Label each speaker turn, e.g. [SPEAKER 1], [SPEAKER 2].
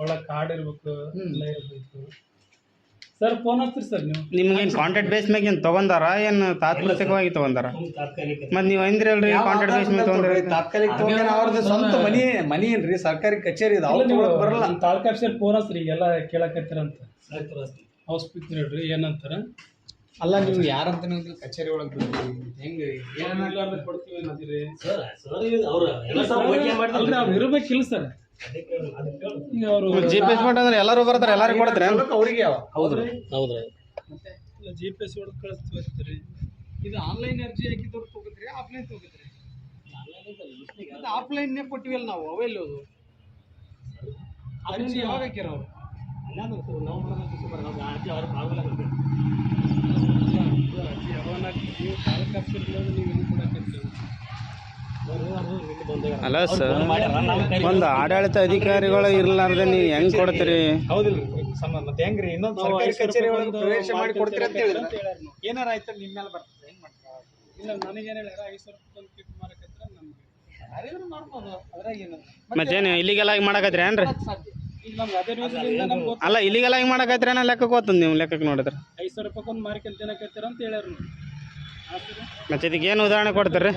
[SPEAKER 1] ಒಳಗೆ ಕಾರ್ಡ್ ಇರ್ಬೇಕು ಎಲ್ಲ ಇರ್ಬೇಕು. ಸರ್ ಫೋನ್ ಹಚ್ಚಿರಿ ಸರ್ ನೀವು?
[SPEAKER 2] ನಿಮ್ಗೇನು ಕಾಂಟ್ರಾಕ್ಟ್ ಬೇಸ್ ಮ್ಯಾಗ ಏನು ತೊಗೊಂಡಾರ? ಏನು ತಾತ್ಕಾಲಿಕವಾಗಿ ತೊಗೊಂಡಾರ? ಮತ್ತು ನೀವು ಅಂದ್ರೆ ಹೇಳ್ರಿ ಕಾಂಟ್ಯಾಕ್ಟ್ ಬೇಸ್ ಮ್ಯಾಗ ತೊಗೊಂಡ್ರಿ
[SPEAKER 3] ತಾತ್ಕಾಲಿಕ ತಗೊಂಡೇನ ಅವ್ರದ್ದು ಸ್ವಂತ ಮನಿ ಮನಿ ಏನ್ರಿ ಸರ್ಕಾರಿ ಕಚೇರಿ ಇದು. ಅವ್ರು
[SPEAKER 1] ನೀವು
[SPEAKER 3] ಬರಲ್ಲ.
[SPEAKER 1] ನಮ್ಮ ತಾಲೂಕು ಆಫೀಸರ್ ಫೋನ್ ಹಚ್ಚಿರಿ ಎಲ್ಲ ಕೇಳಕತ್ತೀರಂತ. ಹೌಸ್ ಸ್ಪೀಕರ್ ಹೇಳ್ರಿ ಏನಂತಾರ?
[SPEAKER 3] ಅಲ್ಲ ನೀವು ಯಾರಂತ ನೀವು ಕಚೇರಿ ಒಳಗೆ ಹೆಂಗೆ
[SPEAKER 1] ಇಲ್ಲಾಂದ್ರೆ ಕೊಡ್ತೀವಿ ಅನ್ನೋದಿರಿ.
[SPEAKER 4] ಸರ್
[SPEAKER 1] ಅಲ್ರಿ ಅವ್ರು ಇರ್ಬೇಕಿಲ್ಲ ಸರ್
[SPEAKER 2] ಜಿ ಪಿ ಎಸ್ ಅಂದ್ರೆ ಎಲ್ಲರೂ ಬರ್ತಾರೆ ಎಲ್ಲರಿಗೂ ಕೊಡ್ತಾರೆ
[SPEAKER 3] ಅವ್ರಿಗೆ ಯಾವ
[SPEAKER 4] ಹೌದ್ರಿ. ಹೌದ್ರಿ.
[SPEAKER 1] ಜಿ ಪಿ ಎಸ್ ಹೊಡೆದು ಕಳಿಸ್ತೀವಿ
[SPEAKER 3] ಇದು ಆನ್ಲೈನ್ ಅರ್ಜಿ ಹಾಕಿದವ್ರು ತಗೋತೀರಿ ಆಫ್ಲೈನ್ ತಗೋತೀರಿ? ಆಫ್ಲೈನ್ನೇ ಕೊಟ್ಟಿವಲ್ಲ ನಾವು ಅವೆಲ್ಲೋದು ಅರ್ಜಿ ಯಾವಾಗ ಹಾಕಿರೋ ಅವ್ರು
[SPEAKER 1] ಯಾವನ ನೀವು ತಾಲೂಕು ಆಫೀಸರ್ ನೀವು ಏನು ಕೊಡಕತ್ತೀವಿ
[SPEAKER 2] ಅಲ್ಲ ಸರ್ ಒಂದು ಆಡಳಿತ ಅಧಿಕಾರಿಗಳು ಇರ್ಲಾರ್ದೆ ನೀವು ಹೆಂಗ್ ಕೊಡ್ತೀರಿ?
[SPEAKER 3] ಹೌದಿಲ್ಲ ಸಮ ಮತ್ತೆ ಹೆಂಗ್ರಿ ಇನ್ನೊಂದು
[SPEAKER 1] ನಾವು
[SPEAKER 3] ಸರ್ಕಾರಿ ಕಚೇರಿ ಒಳಗೆ ಪ್ರವೇಶ ಮಾಡಿ ಕೊಡ್ತೀರಿ ಅಂತ ಹೇಳಿದ್ರೆ.
[SPEAKER 1] ಅಂತ ಹೇಳ್ಯಾರ
[SPEAKER 3] ಏನಾರ ಆಯ್ತು ನಿಮ್ಮ ಮೇಲೆ ಬರ್ತದೆ ಹೆಂಗ್ ಮಾಡ್ತಾರೆ?
[SPEAKER 1] ಇಲ್ಲ ನನಗೇನು ಹೇಳ್ಯಾರ ಐದು ಸಾವಿರ ರೂಪಾಯಿ ಒಂದು ಕಿಟ್ ಮಾರಕತ್ರ ನಮ್ಗೆ.
[SPEAKER 3] ಯಾರಿದ್ರು ಮಾಡ್ಬೋದು ಅದ್ರಾಗ ಏನು.
[SPEAKER 2] ಮತ್ತೇನು ಇಲ್ಲಿಗೆಲ್ಲ ಆಗಿ ಮಾಡಕತ್ರಿ ಏನ್ರಿ?
[SPEAKER 3] ಸಾಧ್ಯ.
[SPEAKER 1] ಈಗ ನಮ್ಗೆ ಅದೇ ರೀತಿಯಿಂದ ನಮ್ಗೆ ಗೊತ್ತು.
[SPEAKER 2] ಅಲ್ಲ ಇಲ್ಲಿಗೆಲ್ಲ ಆಗಿ ಮಾಡಕತ್ರಿ ಏನ ಲೆಕ್ಕಕ್ಕೆ ಹೋಗ್ತದೆ ನೀವು ಲೆಕ್ಕಕ್ಕೆ ನೋಡಿದ್ರೆ?
[SPEAKER 1] ಐದು ಸಾವಿರ ರೂಪಾಯಿ ಒಂದು ಅಂತ ಹೇಳ್ಯಾರ ನೀವು
[SPEAKER 2] ಮತ್ತೆ ಇದಕ್ಕೆ ಏನು ಉದಾಹರಣೆ ಕೊಡ್ತೀರಿ